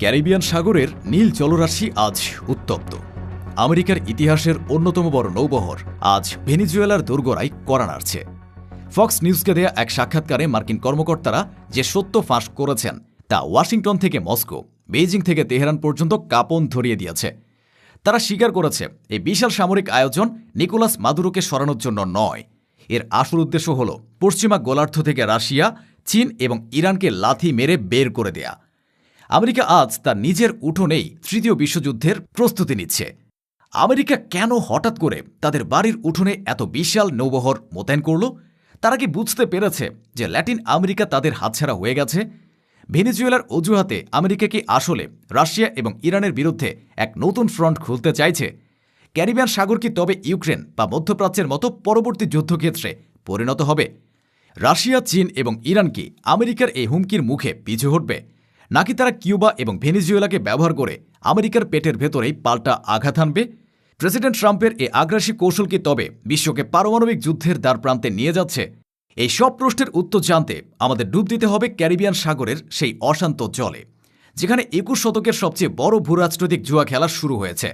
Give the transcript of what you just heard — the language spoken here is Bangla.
ক্যারিবিয়ান সাগরের নীল জলরাশি আজ উত্তপ্ত। আমেরিকার ইতিহাসের অন্যতম বড় নৌবহর আজ ভেনিজুয়েলার দোরগোড়ায় করা নাড়ছে। ফক্স নিউজকে দেয়া এক সাক্ষাৎকারে মার্কিন কর্মকর্তারা যে সত্য ফাঁস করেছেন, তা ওয়াশিংটন থেকে মস্কো, বেইজিং থেকে তেহরান পর্যন্ত কাপন ধরিয়ে দিয়েছে। তারা স্বীকার করেছে, এই বিশাল সামরিক আয়োজন নিকোলাস মাদুরোকে সরানোর জন্য নয়। এর আসল উদ্দেশ্য হল পশ্চিমা গোলার্ধ থেকে রাশিয়া, চীন এবং ইরানকে লাথি মেরে বের করে দেয়া। আমেরিকা আজ তার নিজের উঠোনেই তৃতীয় বিশ্বযুদ্ধের প্রস্তুতি নিচ্ছে। আমেরিকা কেন হঠাৎ করে তাদের বাড়ির উঠোনে এত বিশাল নৌবহর মোতায়েন করল? তারা কি বুঝতে পেরেছে যে ল্যাটিন আমেরিকা তাদের হাতছাড়া হয়ে গেছে? ভেনেজুয়েলার অজুহাতে আমেরিকা কি আসলে রাশিয়া এবং ইরানের বিরুদ্ধে এক নতুন ফ্রন্ট খুলতে চাইছে? ক্যারিবিয়ান সাগর কি তবে ইউক্রেন বা মধ্যপ্রাচ্যের মতো পরবর্তী যুদ্ধক্ষেত্রে পরিণত হবে? রাশিয়া, চীন এবং ইরান কি আমেরিকার এই হুমকির মুখে পিছু হটবে? নাকি তারা কিউবা এবং ভেনিজুয়েলাকে ব্যবহার করে আমেরিকার পেটের ভেতরেই পাল্টা আঘাত আনবে প্রেসিডেন্ট ট্রাম্পের এই আগ্রাসী কৌশল কি তবে বিশ্বকে পারমাণবিক যুদ্ধের দ্বার প্রান্তে নিয়ে যাচ্ছে? এই সব প্রশ্নের উত্তর জানতে আমাদের ডুব দিতে হবে ক্যারিবিয়ান সাগরের সেই অশান্ত জলে, যেখানে একুশ শতকের সবচেয়ে বড় ভূরাজনৈতিক জুয়া খেলা শুরু হয়েছে।